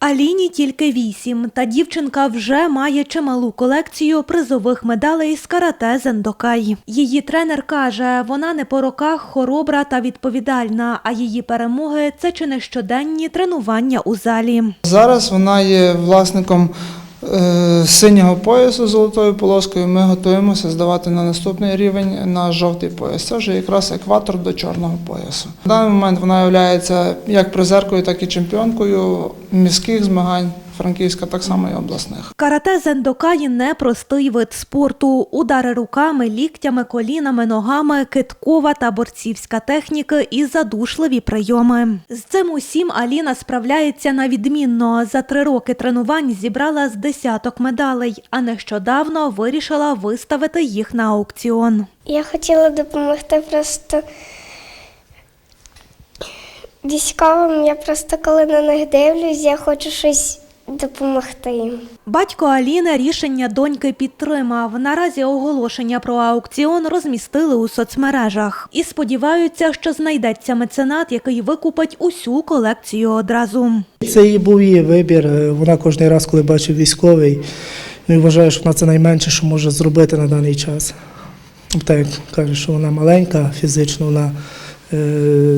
Аліні тільки вісім, та дівчинка вже має чималу колекцію призових медалей з карате зендокай. Її тренер каже, вона не по роках хоробра та відповідальна, а її перемоги це чи не щоденні тренування у залі. Зараз вона є власником е, синього поясу з золотою полоскою. Ми готуємося здавати на наступний рівень на жовтий пояс. Це вже якраз екватор до чорного поясу. На даний момент вона є як призеркою, так і чемпіонкою міських змагань Франківська, так само і обласних. Карате зендокай не простий вид спорту. Удари руками, ліктями, колінами, ногами, киткова та борцівська техніки і задушливі прийоми. З цим усім Аліна справляється на відмінно. За три роки тренувань зібрала з десяток медалей, а нещодавно вирішила виставити їх на аукціон. Я хотіла допомогти просто військовим. Я просто коли на них дивлюсь, я хочу щось допомогти їм. Батько Аліни рішення доньки підтримав. Наразі оголошення про аукціон розмістили у соцмережах і сподіваються, що знайдеться меценат, який викупить усю колекцію одразу. Це і був її вибір. Е, Вона кожен раз, коли бачить військовий, ну, вважає, що вона це найменше, що може зробити на даний час. Так як каже, що вона маленька, фізично вона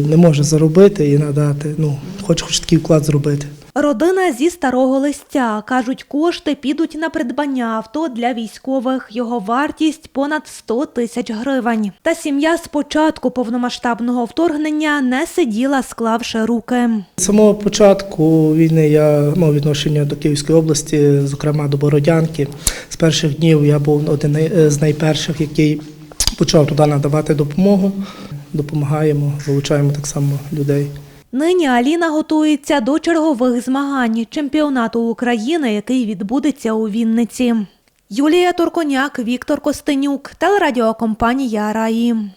не може заробити і надати. Ну, хоче хоч такий вклад зробити. Родина зі старого листя кажуть, кошти підуть на придбання авто для військових. Його вартість понад 100 тисяч гривень. Та сім'я з початку повномасштабного вторгнення не сиділа, склавши руки. З самого початку війни я мав відношення до Київської області, зокрема до Бородянки. З перших днів я був один з найперших, який почав туди надавати допомогу. Допомагаємо, залучаємо так само людей. Нині Аліна готується до чергових змагань чемпіонату України, який відбудеться у Вінниці. Юлія Турконяк, Віктор Костенюк, телерадіокомпанія Раї.